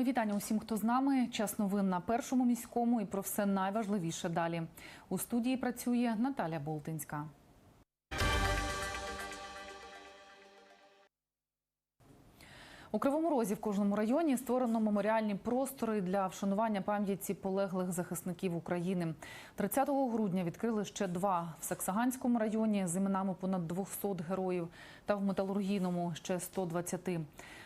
Мої вітання усім, хто з нами. Час новин на першому міському і про все найважливіше далі. У студії працює Наталя Болтинська. У Кривому Розі в кожному районі створено меморіальні простори для вшанування пам'яті полеглих захисників України. 30 грудня відкрили ще два в Саксаганському районі з іменами понад 200 героїв та в металургійному ще 120.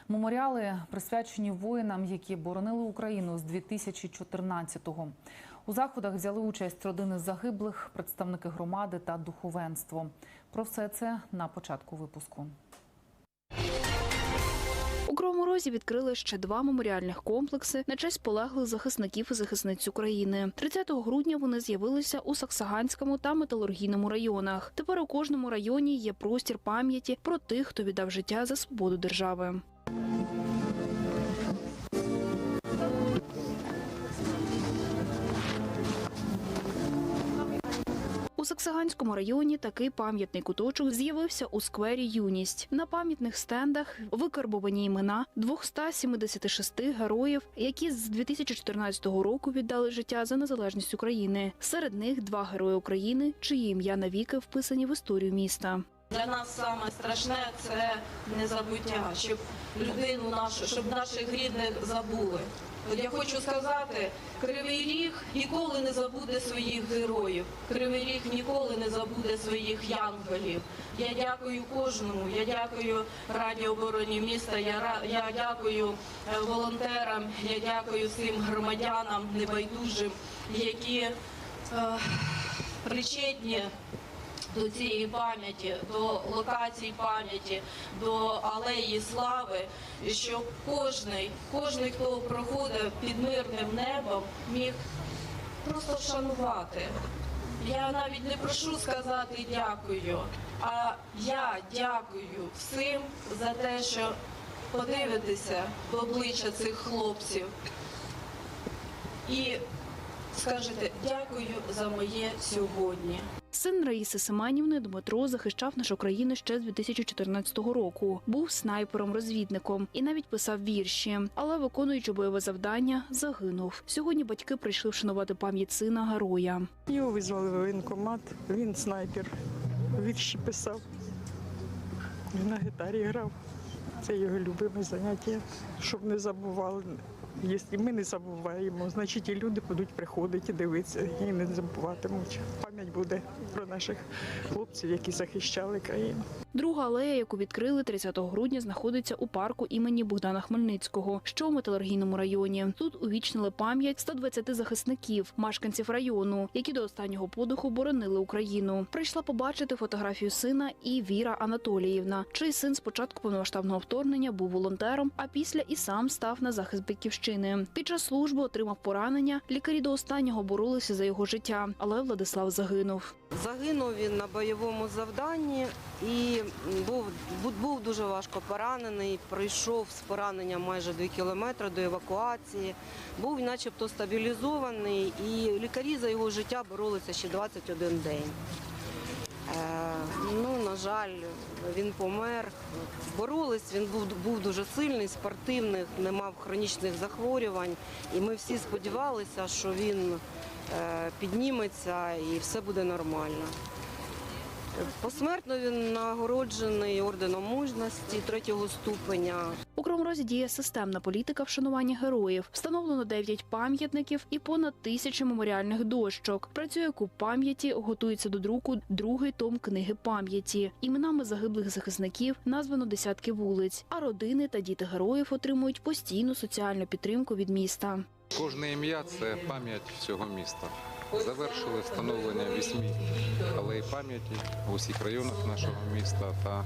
Меморіали присвячені воїнам, які боронили Україну з 2014-го. У заходах взяли участь родини загиблих, представники громади та духовенство. Про все це на початку випуску. У Кривому Розі відкрили ще два меморіальних комплекси на честь полеглих захисників і захисниць України. 30 грудня вони з'явилися у Саксаганському та металургійному районах. Тепер у кожному районі є простір пам'яті про тих, хто віддав життя за свободу держави. У Саксаганському районі такий пам'ятний куточок з'явився у сквері Юність. На пам'ятних стендах викарбовані імена 276 героїв, які з 2014 року віддали життя за незалежність України. Серед них два герої України, чиї ім'я навіки вписані в історію міста. Для нас саме страшне це незабуття, щоб людину нашу, щоб наших рідних забули. От я хочу сказати, Кривий Ріг ніколи не забуде своїх героїв. Кривий Ріг ніколи не забуде своїх янголів. Я дякую кожному. Я дякую Раді обороні міста. Я я дякую е, волонтерам. Я дякую всім громадянам небайдужим, які е, причетні до цієї пам'яті, до локацій пам'яті, до алеї слави, щоб кожний, кожний, хто проходив під мирним небом, міг просто вшанувати. Я навіть не прошу сказати дякую, а я дякую всім за те, що подивитися в обличчя цих хлопців і скажете дякую за моє сьогодні. Син Раїси Семенівни Дмитро захищав нашу країну ще з 2014 року. Був снайпером-розвідником і навіть писав вірші. Але виконуючи бойове завдання, загинув. Сьогодні батьки прийшли вшанувати пам'ять сина героя. Його визвали в воєнкомат, він снайпер, вірші писав, Він на гітарі грав. Це його любиме заняття, щоб не забували. Якщо ми не забуваємо, значить і люди будуть приходити, дивитися і не забуватимуть. Пам'ять буде про наших хлопців, які захищали країну. Друга алея, яку відкрили 30 грудня, знаходиться у парку імені Богдана Хмельницького, що у металургійному районі. Тут увічнили пам'ять 120 захисників, мешканців району, які до останнього подиху боронили Україну. Прийшла побачити фотографію сина і Віра Анатоліївна, чий син з початку повномасштабного вторгнення був волонтером, а після і сам став на захист батьківщини. Під час служби отримав поранення. Лікарі до останнього боролися за його життя, але Владислав загинув. Загинув він на бойовому завданні і був, був дуже важко поранений. Пройшов з пораненням майже 2 кілометри до евакуації. Був начебто стабілізований, і лікарі за його життя боролися ще 21 день. Е, ну, на жаль, він помер. Боролись, він був, був дуже сильний, спортивний, не мав хронічних захворювань. І ми всі сподівалися, що він підніметься і все буде нормально. Посмертно він нагороджений орденом мужності третього ступеня. У Кривому діє системна політика вшанування героїв. Встановлено 9 пам'ятників і понад тисячі меморіальних дощок. Працює куб пам'яті, готується до друку другий том книги пам'яті. Іменами загиблих захисників названо десятки вулиць, а родини та діти героїв отримують постійну соціальну підтримку від міста. Кожне ім'я це пам'ять всього міста. Завершили встановлення вісьми алей пам'яті в усіх районах нашого міста та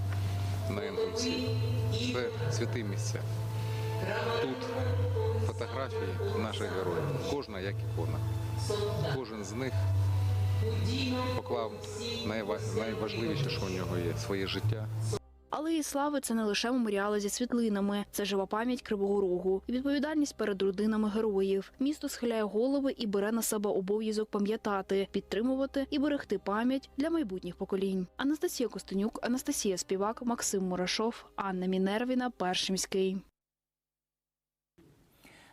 на НМС. Це святі місця. Тут фотографії наших героїв. Кожна як ікона. Кожен з них поклав найважливіше, що у нього є своє життя, Алеї слави це не лише меморіали зі світлинами, це жива пам'ять Кривого Рогу і відповідальність перед родинами героїв. Місто схиляє голови і бере на себе обов'язок пам'ятати, підтримувати і берегти пам'ять для майбутніх поколінь. Анастасія Костенюк, Анастасія Співак, Максим Мурашов, Анна Мінервіна, Перший міський.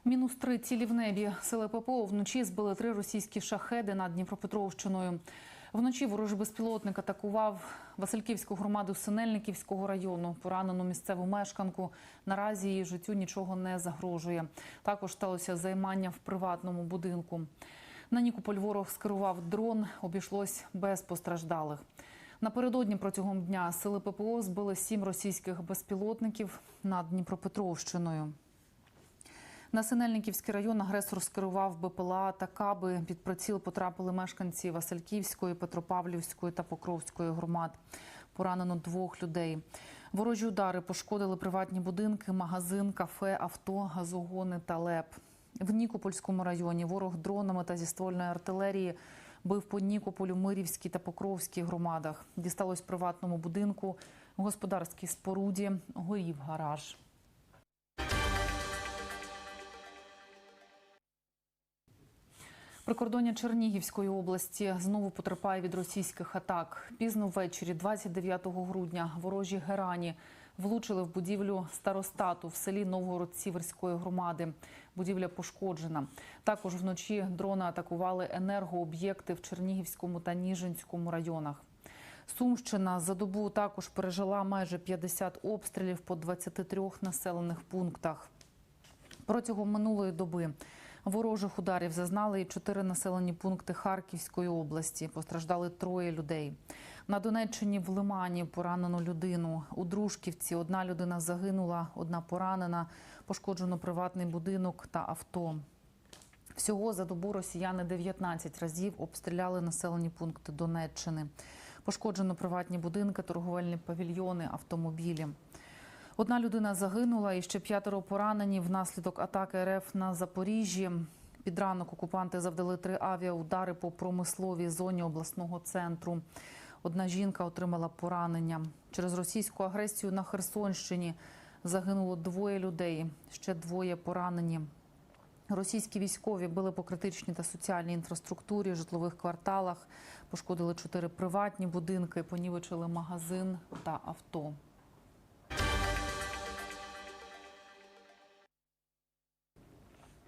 Мінус три цілі в небі. Сили ППО вночі збили три російські шахеди над Дніпропетровщиною. Вночі ворожий безпілотник атакував Васильківську громаду Синельниківського району. Поранену місцеву мешканку. Наразі її життю нічого не загрожує. Також сталося займання в приватному будинку. На Нікополь ворог скерував дрон. Обійшлось без постраждалих. Напередодні протягом дня сили ППО збили сім російських безпілотників над Дніпропетровщиною. На Синельниківський район агресор скерував БПЛА та каби. Під приціл потрапили мешканці Васильківської, Петропавлівської та Покровської громад. Поранено двох людей. Ворожі удари пошкодили приватні будинки, магазин, кафе, авто, газогони та леп. В Нікопольському районі ворог дронами та зі ствольної артилерії бив по Нікополю, Мирівській та Покровській громадах. Дісталось приватному будинку, господарській споруді, горів гараж. Прикордоння Чернігівської області знову потерпає від російських атак. Пізно ввечері, 29 грудня, ворожі герані влучили в будівлю старостату в селі Новгород-Сіверської громади. Будівля пошкоджена. Також вночі дрони атакували енергооб'єкти в Чернігівському та Ніжинському районах. Сумщина за добу також пережила майже 50 обстрілів по 23 населених пунктах. Протягом минулої доби ворожих ударів зазнали і чотири населені пункти Харківської області. Постраждали троє людей. На Донеччині в Лимані поранено людину. У Дружківці одна людина загинула, одна поранена, пошкоджено приватний будинок та авто. Всього за добу росіяни 19 разів обстріляли населені пункти Донеччини. Пошкоджено приватні будинки, торговельні павільйони, автомобілі. Одна людина загинула і ще п'ятеро поранені внаслідок атаки РФ на Запоріжжі. Під ранок окупанти завдали три авіаудари по промисловій зоні обласного центру. Одна жінка отримала поранення. Через російську агресію на Херсонщині загинуло двоє людей, ще двоє поранені. Російські військові били по критичній та соціальній інфраструктурі, житлових кварталах, пошкодили чотири приватні будинки, понівечили магазин та авто.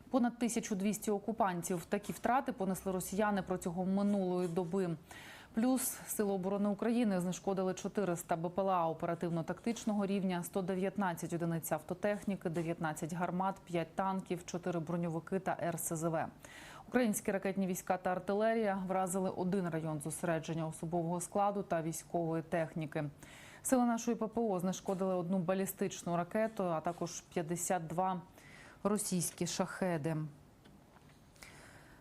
Понад 1200 окупантів. Такі втрати понесли росіяни протягом минулої доби. Плюс Сили оборони України знешкодили 400 БПЛА оперативно-тактичного рівня, 119 одиниць автотехніки, 19 гармат, 5 танків, 4 броньовики та РСЗВ. Українські ракетні війська та артилерія вразили один район зосередження особового складу та військової техніки. Сили нашої ППО знешкодили одну балістичну ракету, а також 52 російські шахеди.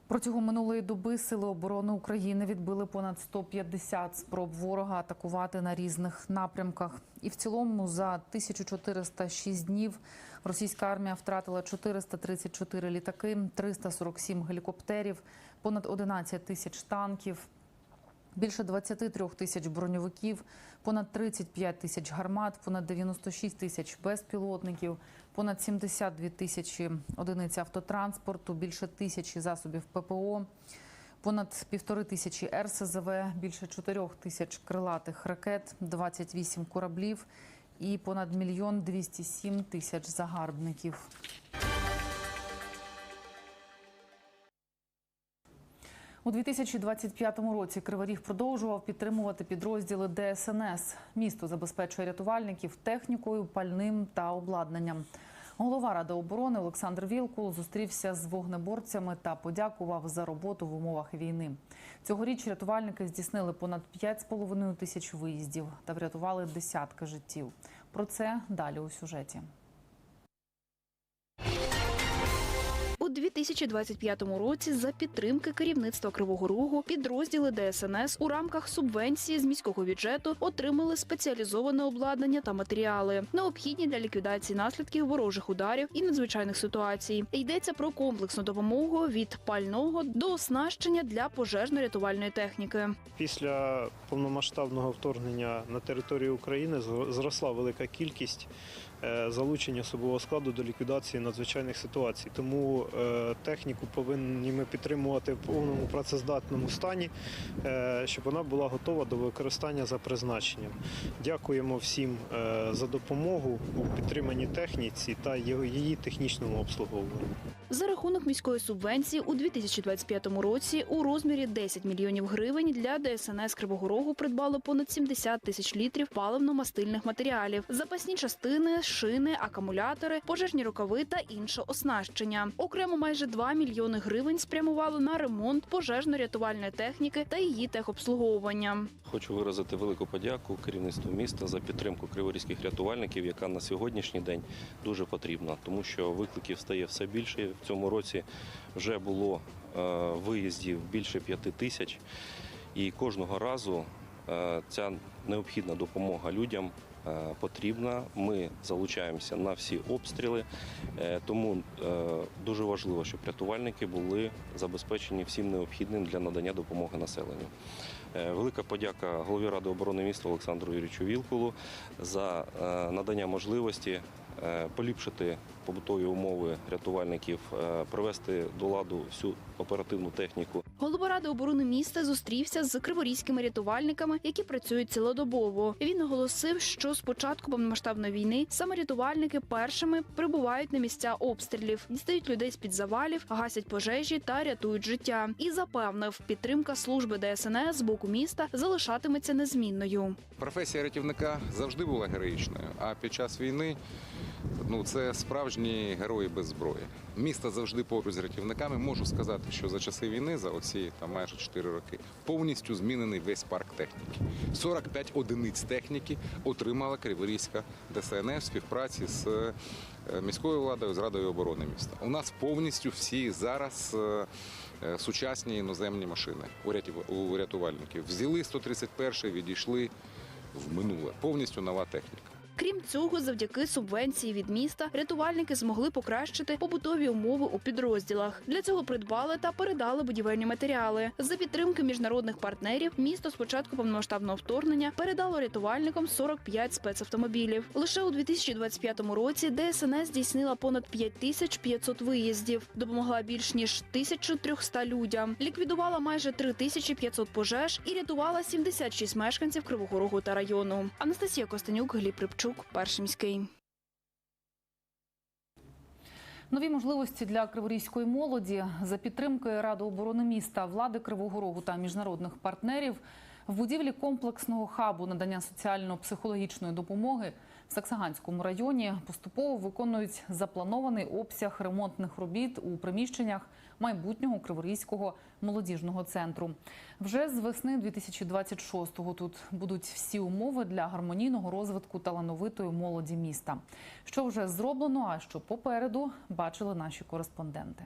Протягом минулої доби Сили оборони України відбили понад 150 спроб ворога атакувати на різних напрямках. І в цілому за 1406 днів російська армія втратила 434 літаки, 347 гелікоптерів, понад 11 тисяч танків, більше 23 тисяч броньовиків, понад 35 тисяч гармат, понад 96 тисяч безпілотників, понад 72 тисячі одиниць автотранспорту, більше тисячі засобів ППО, понад півтори тисячі РСЗВ, більше 4 тисяч крилатих ракет, 28 кораблів і понад мільйон 207 тисяч загарбників. У 2025 році Кривий Ріг продовжував підтримувати підрозділи ДСНС. Місто забезпечує рятувальників технікою, пальним та обладнанням. Голова ради оборони Олександр Вілкул зустрівся з вогнеборцями та подякував за роботу в умовах війни. Цьогоріч рятувальники здійснили понад 5,5 тисяч виїздів та врятували десятки життів. Про це далі у сюжеті. 2025 році за підтримки керівництва Кривого Рогу підрозділи ДСНС у рамках субвенції з міського бюджету отримали спеціалізоване обладнання та матеріали, необхідні для ліквідації наслідків ворожих ударів і надзвичайних ситуацій. Йдеться про комплексну допомогу від пального до оснащення для пожежно-рятувальної техніки. Після повномасштабного вторгнення на територію України зро- зросла велика кількість залучення особового складу до ліквідації надзвичайних ситуацій. Тому е, е, техніку повинні ми підтримувати в повному працездатному стані, е, щоб вона була готова до використання за призначенням. Дякуємо всім е, за допомогу у підтриманні техніці та її технічному обслуговуванні. За рахунок міської субвенції у 2025 році у розмірі 10 мільйонів гривень для ДСНС Кривого Рогу придбало понад 70 тисяч літрів паливно-мастильних матеріалів, запасні частини, шини, акумулятори, пожежні рукави та інше оснащення. Окремо майже 2 мільйони гривень спрямувало на ремонт пожежно-рятувальної техніки та її техобслуговування. Хочу виразити велику подяку керівництву міста за підтримку криворізьких рятувальників, яка на сьогоднішній день дуже потрібна, тому що викликів стає все більше. В цьому році вже було е, виїздів більше п'яти тисяч, і кожного разу е, ця необхідна допомога людям. Е, Потрібна, ми залучаємося на всі обстріли, е, тому е, дуже важливо, щоб рятувальники були забезпечені всім необхідним для надання допомоги населенню. Велика подяка голові ради оборони міста Олександру Юрійовичу Вілкулу за надання можливості поліпшити побутові умови рятувальників, е, привести до ладу всю оперативну техніку. Голова ради оборони міста зустрівся з криворізькими рятувальниками, які працюють цілодобово. Він наголосив, що з початку повномасштабної війни саме рятувальники першими прибувають на місця обстрілів, дістають людей з під завалів, гасять пожежі та рятують життя. І запевнив, підтримка служби ДСНС з боку міста залишатиметься незмінною. Професія рятівника завжди була героїчною, а під час війни ну, це справжні герої без зброї. Місто завжди поруч з рятівниками. Можу сказати, що за часи війни, за оці там, майже 4 роки, повністю змінений весь парк техніки. 45 одиниць техніки отримала Криворізька ДСНС в співпраці з е, міською владою, з Радою оборони міста. У нас повністю всі зараз е, е, сучасні іноземні машини у рятувальників. Взяли 131 й відійшли в минуле. Повністю нова техніка. Крім цього, завдяки субвенції від міста рятувальники змогли покращити побутові умови у підрозділах. Для цього придбали та передали будівельні матеріали. За підтримки міжнародних партнерів місто з початку повномасштабного вторгнення передало рятувальникам 45 спецавтомобілів. Лише у 2025 році ДСНС здійснила понад 5500 виїздів, допомогла більш ніж 1300 людям, ліквідувала майже 3500 пожеж і рятувала 76 мешканців Кривого Рогу та району. Анастасія Костенюк, Гліб Рибчук, перший міський. Нові можливості для криворізької молоді за підтримки Ради оборони міста, влади Кривого Рогу та міжнародних партнерів в будівлі комплексного хабу надання соціально-психологічної допомоги в Саксаганському районі поступово виконують запланований обсяг ремонтних робіт у приміщеннях майбутнього Криворізького молодіжного центру. Вже з весни 2026-го тут будуть всі умови для гармонійного розвитку талановитої молоді міста. Що вже зроблено, а що попереду бачили наші кореспонденти.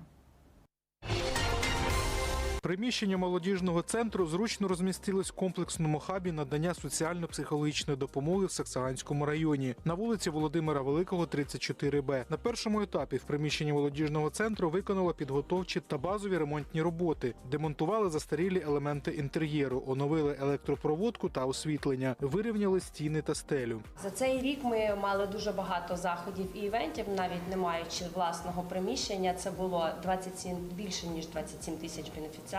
Приміщення молодіжного центру зручно розмістилось в комплексному хабі надання соціально-психологічної допомоги в Саксаганському районі на вулиці Володимира Великого, 34Б. На першому етапі в приміщенні молодіжного центру виконало підготовчі та базові ремонтні роботи, демонтували застарілі елементи інтер'єру, оновили електропроводку та освітлення, вирівняли стіни та стелю. За цей рік ми мали дуже багато заходів і івентів, навіть не маючи власного приміщення. Це було 27, більше ніж 27 тисяч бенефіціарів.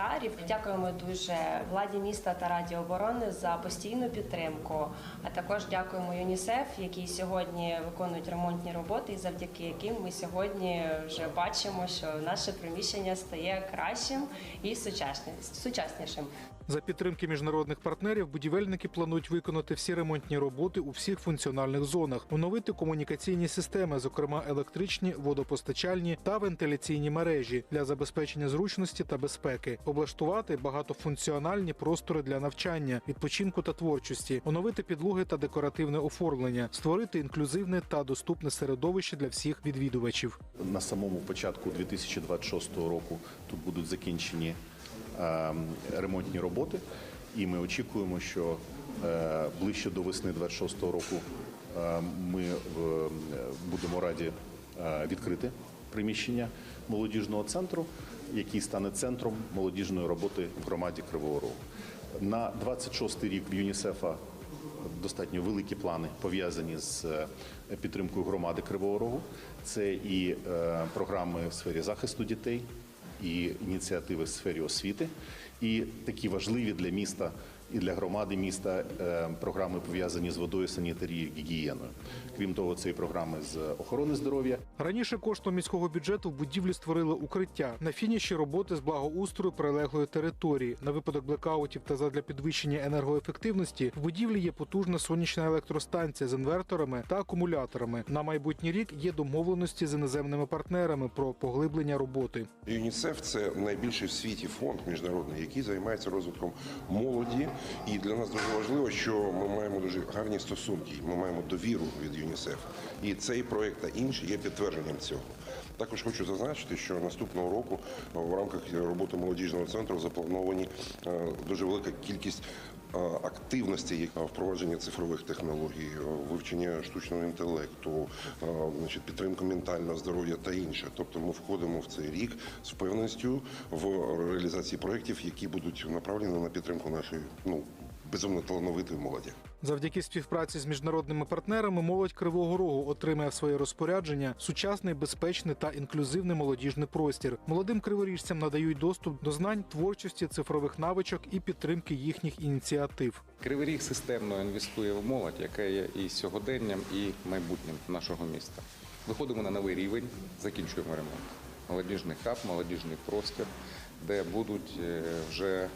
Дякуємо дуже владі міста та Раді оборони за постійну підтримку. А також дякуємо ЮНІСЕФ, які сьогодні виконують ремонтні роботи, і завдяки яким ми сьогодні вже бачимо, що наше приміщення стає кращим і сучасні- сучаснішим. За підтримки міжнародних партнерів будівельники планують виконати всі ремонтні роботи у всіх функціональних зонах, оновити комунікаційні системи, зокрема електричні, водопостачальні та вентиляційні мережі для забезпечення зручності та безпеки, облаштувати багатофункціональні простори для навчання, відпочинку та творчості, оновити підлоги та декоративне оформлення, створити інклюзивне та доступне середовище для всіх відвідувачів. На самому початку 2026 року тут будуть закінчені ремонтні роботи, і ми очікуємо, що е, ближче до весни 2026 року е, ми е, будемо раді відкрити приміщення молодіжного центру, який стане центром молодіжної роботи в громаді Кривого Рогу. На 26 рік в ЮНІСЕФа достатньо великі плани пов'язані з підтримкою громади Кривого Рогу. Це і програми в сфері захисту дітей, і ініціативи в сфері освіти, і такі важливі для міста і для громади міста е, програми пов'язані з водою, санітарією, гігієною. Крім того, це і програми з охорони здоров'я. Раніше коштом міського бюджету в будівлі створили укриття на фініші роботи з благоустрою прилеглої території. На випадок блекаутів та задля підвищення енергоефективності в будівлі є потужна сонячна електростанція з інверторами та акумуляторами. На майбутній рік є домовленості з іноземними партнерами про поглиблення роботи. ЮНІСЕФ це найбільший в світі фонд міжнародний, який займається розвитком молоді. І для нас дуже важливо, що ми маємо дуже гарні стосунки. Ми маємо довіру від ЮНІСЕФ. І цей проект та інші є підтвердженням цього. Також хочу зазначити, що наступного року в рамках роботи молодіжного центру заплановані е, дуже велика кількість е, активностей е, впровадження цифрових технологій, е, вивчення штучного інтелекту, е, значить, підтримка ментального здоров'я та інше. Тобто ми входимо в цей рік з впевненістю в реалізації проєктів, які будуть направлені на підтримку нашої ну безумно талановитої молоді. Завдяки співпраці з міжнародними партнерами молодь Кривого Рогу отримає в своє розпорядження сучасний, безпечний та інклюзивний молодіжний простір. Молодим криворіжцям надають доступ до знань, творчості, цифрових навичок і підтримки їхніх ініціатив. Кривий Ріг системно інвестує в молодь, яка є і сьогоденням, і майбутнім нашого міста. Виходимо на новий рівень, закінчуємо ремонт. Молодіжний хаб, молодіжний простір, де будуть е, вже е,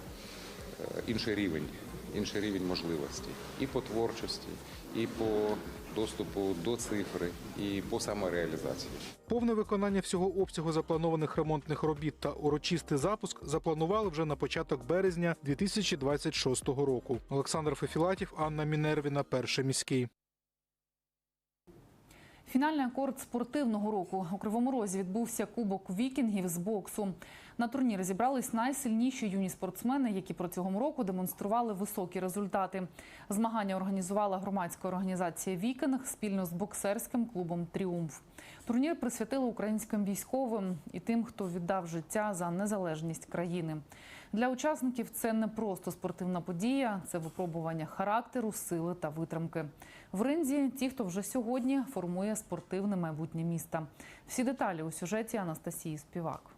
інший рівень, інший рівень можливостей і по творчості, і по доступу до цифри, і по самореалізації. Повне виконання всього обсягу запланованих ремонтних робіт та урочистий запуск запланували вже на початок березня 2026 року. Олександр Фефілатів, Анна Мінервіна, перший міський. Фінальний акорд спортивного року у Кривому Розі відбувся Кубок вікінгів з боксу. На турнір зібрались найсильніші юні спортсмени, які протягом року демонстрували високі результати. Змагання організувала громадська організація Вікінг спільно з боксерським клубом Тріумф. Турнір присвятили українським військовим і тим, хто віддав життя за незалежність країни. Для учасників це не просто спортивна подія, це випробування характеру, сили та витримки. В ринзі ті, хто вже сьогодні формує спортивне майбутнє міста. Всі деталі у сюжеті Анастасії Співак.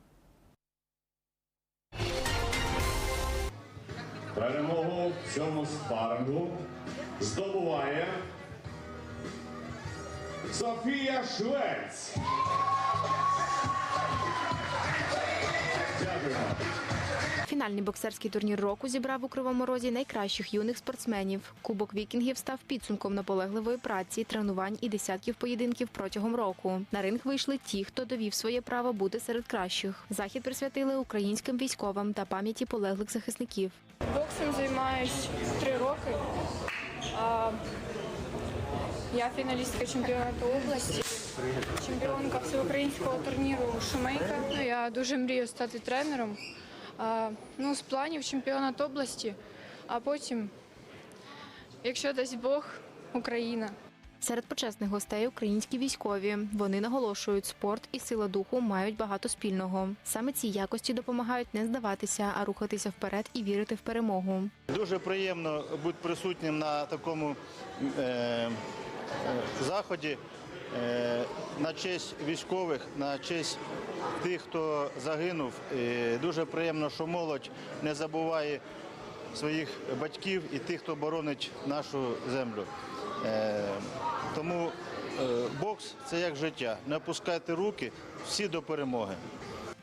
Перемогу в цьому спарингу здобуває Софія Швець. Дякуємо. Фінальний боксерський турнір року зібрав у Кривому Розі найкращих юних спортсменів. Кубок вікінгів став підсумком наполегливої праці, тренувань і десятків поєдинків протягом року. На ринг вийшли ті, хто довів своє право бути серед кращих. Захід присвятили українським військовим та пам'яті полеглих захисників. Боксом займаюсь три роки. Я фіналістка чемпіонату області, чемпіонка всеукраїнського турніру Шумейка. Ну, Я дуже мрію стати тренером. А, Ну, з планів чемпіонат області, а потім, якщо дасть Бог, Україна. Серед почесних гостей українські військові. Вони наголошують, спорт і сила духу мають багато спільного. Саме ці якості допомагають не здаватися, а рухатися вперед і вірити в перемогу. Дуже приємно бути присутнім на такому е, е, заході е, на честь військових, на честь тих, хто загинув. Дуже приємно, що молодь не забуває своїх батьків і тих, хто боронить нашу землю. Е, тому е, бокс це як життя. Не опускайте руки, всі до перемоги.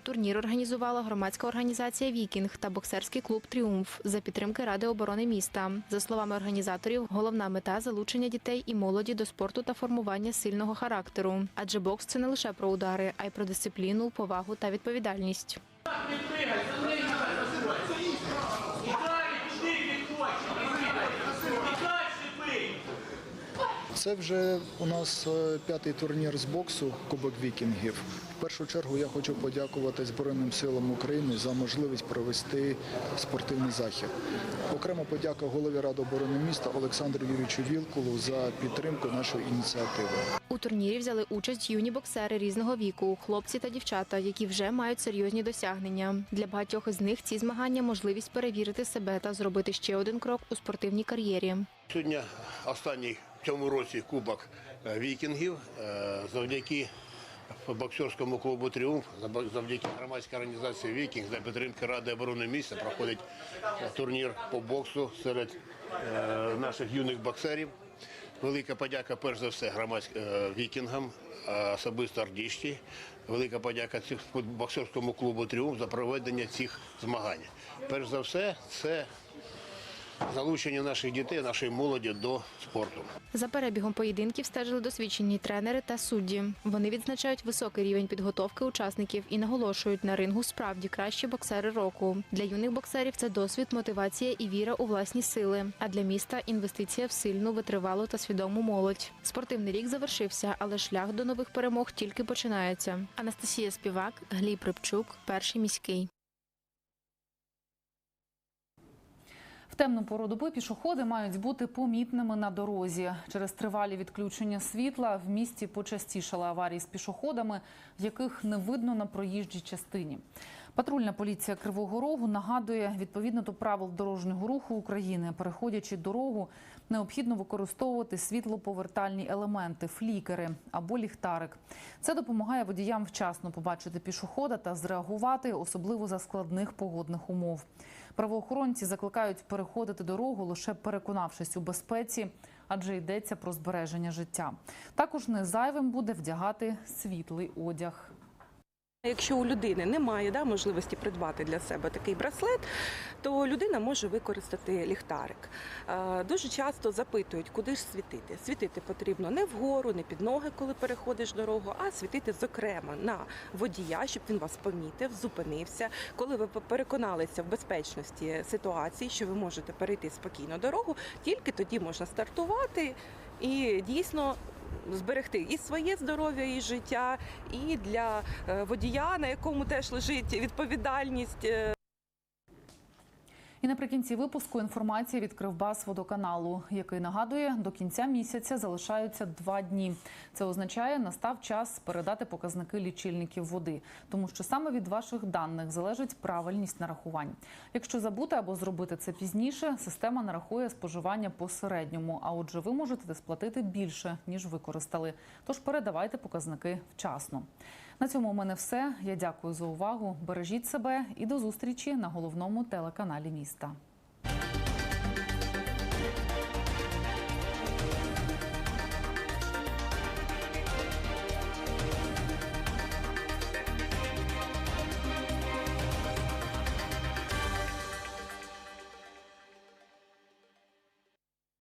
Турнір організувала громадська організація Вікінг та боксерський клуб Тріумф за підтримки Ради оборони міста. За словами організаторів, головна мета залучення дітей і молоді до спорту та формування сильного характеру. Адже бокс це не лише про удари, а й про дисципліну, повагу та відповідальність. Це вже у нас е, п'ятий турнір з боксу Кубок Вікінгів. В першу чергу я хочу подякувати Збройним силам України за можливість провести спортивний захід. Окремо подяка голові Ради оборони міста Олександру Юрійовичу Вілкулу за підтримку нашої ініціативи. У турнірі взяли участь юні боксери різного віку, хлопці та дівчата, які вже мають серйозні досягнення. Для багатьох із них ці змагання можливість перевірити себе та зробити ще один крок у спортивній кар'єрі. Сьогодні останній в цьому році кубок е, вікінгів Е, завдяки боксерському клубу Тріумф, завдяки громадській організації Вікінг за підтримки Ради оборони міста проходить турнір по боксу серед е, наших юних боксерів. Велика подяка, перш за все, громадським вікінгам, особисто Ардішті. Велика подяка цих боксерському клубу Тріумф за проведення цих змагань. Перш за все, це залучення наших дітей, нашої молоді до спорту. За перебігом поєдинків стежили досвідчені тренери та судді. Вони відзначають високий рівень підготовки учасників і наголошують на рингу справді кращі боксери року. Для юних боксерів це досвід, мотивація і віра у власні сили. А для міста інвестиція в сильну, витривалу та свідому молодь. Спортивний рік завершився, але шлях до нових перемог тільки починається. Анастасія Співак, Гліб Рибчук, перший міський. В темну пору доби пішоходи мають бути помітними на дорозі. Через тривалі відключення світла в місті почастішали аварії з пішоходами, яких не видно на проїжджій частині. Патрульна поліція Кривого Рогу нагадує, відповідно до правил дорожнього руху України, переходячи дорогу, необхідно використовувати світлоповертальні елементи, флікери або ліхтарик. Це допомагає водіям вчасно побачити пішохода та зреагувати, особливо за складних погодних умов. Правоохоронці закликають переходити дорогу, лише переконавшись у безпеці, адже йдеться про збереження життя. Також не зайвим буде вдягати світлий одяг. Якщо у людини немає да, можливості придбати для себе такий браслет, то людина може використати ліхтарик. Е, Дуже часто запитують, куди ж світити. Світити потрібно не вгору, не під ноги, коли переходиш дорогу, а світити зокрема на водія, щоб він вас помітив, зупинився. Коли ви переконалися в безпечності ситуації, що ви можете перейти спокійно дорогу, тільки тоді можна стартувати і дійсно зберегти і своє здоров'я, і життя, і для е, водія, на якому теж лежить відповідальність. І наприкінці випуску інформація від Кривбас водоканалу, який нагадує, до кінця місяця залишаються два дні. Це означає, настав час передати показники лічильників води, тому що саме від ваших даних залежить правильність нарахувань. Якщо забути або зробити це пізніше, система нарахує споживання по середньому. А отже, ви можете сплатити більше ніж використали. Тож передавайте показники вчасно. На цьому у мене все. Я дякую за увагу. Бережіть себе і до зустрічі на головному телеканалі міста.